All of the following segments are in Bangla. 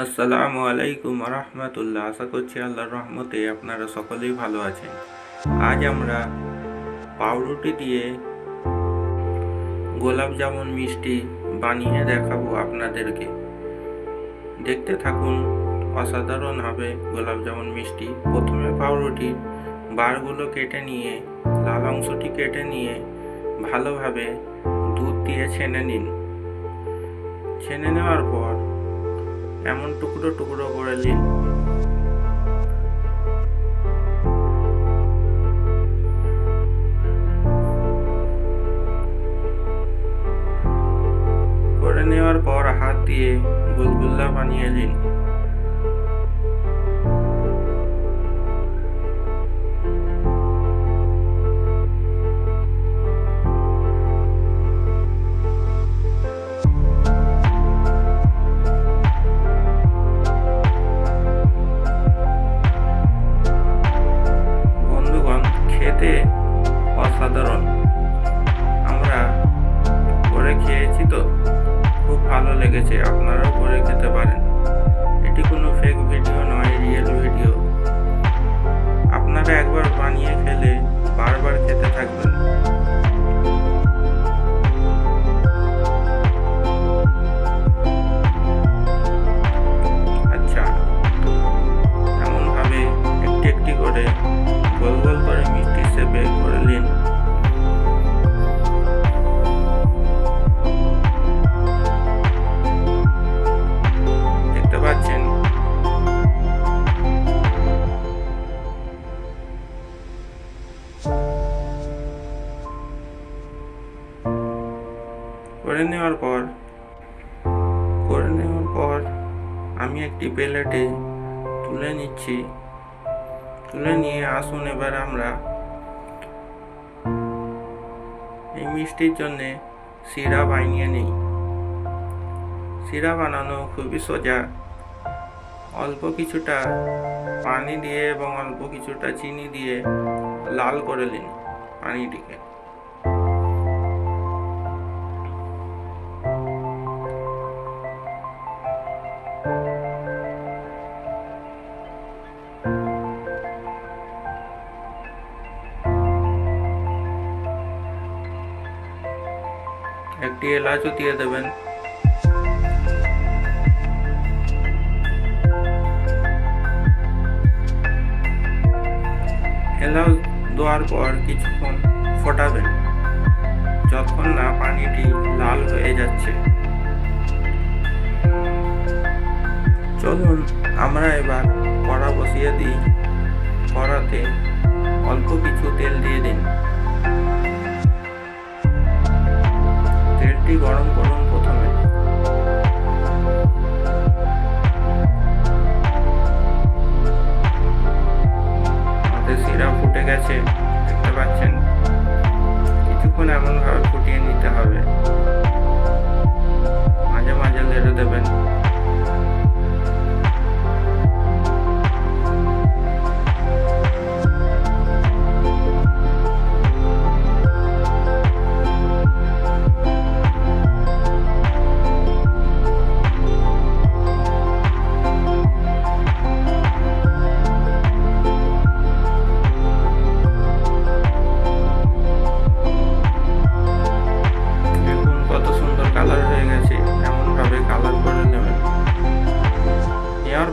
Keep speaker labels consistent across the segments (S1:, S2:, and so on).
S1: আসসালামু আলাইকুম রহমতুল্লাহ। আশা করছি আল্লাহর রহমতে আপনারা সকলেই ভালো আছেন। আজ আমরা পাউরুটি দিয়ে গোলাপ জামুন মিষ্টি বানিয়ে দেখাবো আপনাদেরকে। দেখতে থাকুন, অসাধারণ হবে গোলাপ জামুন মিষ্টি। প্রথমে পাউরুটি বারগুলো কেটে নিয়ে, লাল অংশটি কেটে নিয়ে ভালোভাবে দুধ দিয়ে ছেনে নিন। ছেনে নেওয়ার পর এমন টুকরো টুকরো করে নিন করে নেওয়ার পর হাত দিয়ে গুলগুল্লা বানিয়ে নিন ভালো লেগেছে আপনারাও করে যেতে পারেন। এটি কোনো ফেক ভিডিও নয় রিয়েল ভিডিও করে নেওয়ার পর, করে নেওয়ার পর আমি একটি প্লেটে তুলে নিচ্ছি। তুলে নিয়ে আসুন এবার আমরা। এই মিষ্টির জন্যে সিরা বানিয়ে নিই। সিরা বানানো খুবই সোজা। অল্প কিছুটা পানি দিয়ে এবং অল্প কিছুটা চিনি দিয়ে লাল করে নিন পানিটিকে। একটি এলাচও দিয়ে দেবেন। এলাচ দেওয়ার পর কিছুক্ষণ ফোটাবেন, যতক্ষণ না পানিটি লাল হয়ে যাচ্ছে। চলুন, আমরা এবার কড়া বসিয়ে দিই। কড়াতে অল্প কিছু তেল দিয়ে দিন। তেলটি গরম করুন প্রথমে।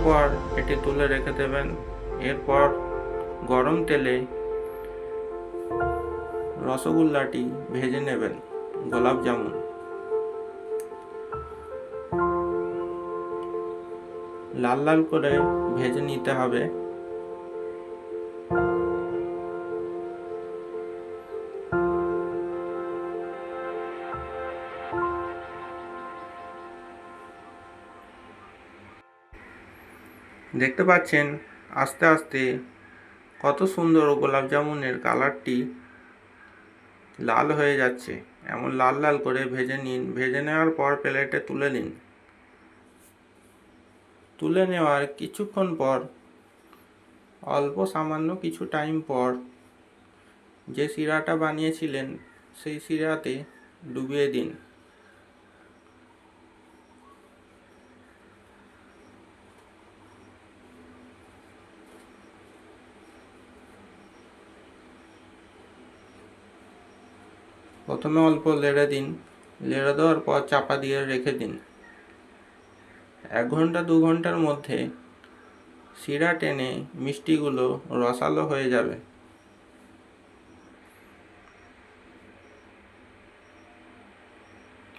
S1: পর এটি তুলে রেখে দেবেন। এরপর গরম তেলে রসগোল্লাটি ভেজে নেবেন, গোলাপ জামুন। লাল লাল করে ভেজে নিতে হবে। দেখতে পাচ্ছেন আস্তে আস্তে কত সুন্দর গোলাপ জামুনের কালারটি লাল হয়ে যাচ্ছে। এমন লাল লাল করে ভেজে নিন। ভেজে নেওয়ার পর প্লেটে তুলে নিন। তুলে নেওয়ার কিছুক্ষণ পর, অল্প সামান্য কিছু টাইম পর যে শিরাটা বানিয়েছিলেন, সেই শিরাতে ডুবিয়ে দিন। প্রথমে অল্প লেড়ে দিন। লেড়ে দেওয়ার পর চাপা দিয়ে রেখে দিন। এক ঘণ্টা, দু ঘণ্টার মধ্যে শিরা টেনে মিষ্টিগুলো রসালো হয়ে যাবে।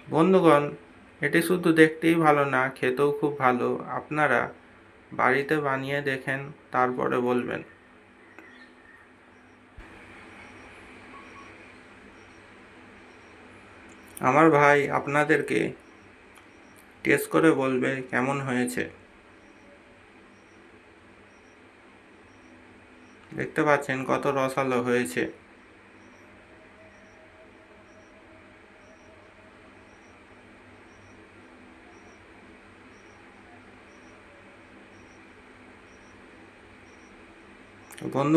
S1: বন্ধুগণ, এটি শুধু দেখতেই ভালো না, খেতেও খুব ভালো। আপনারা বাড়িতে বানিয়ে দেখেন, তারপরে বলবেন। আমার ভাই আপনাদেরকে টেস্ট করে বলবে কেমন হয়েছে। দেখতে পাচ্ছেন কত রসালো হয়েছে। বন্ধু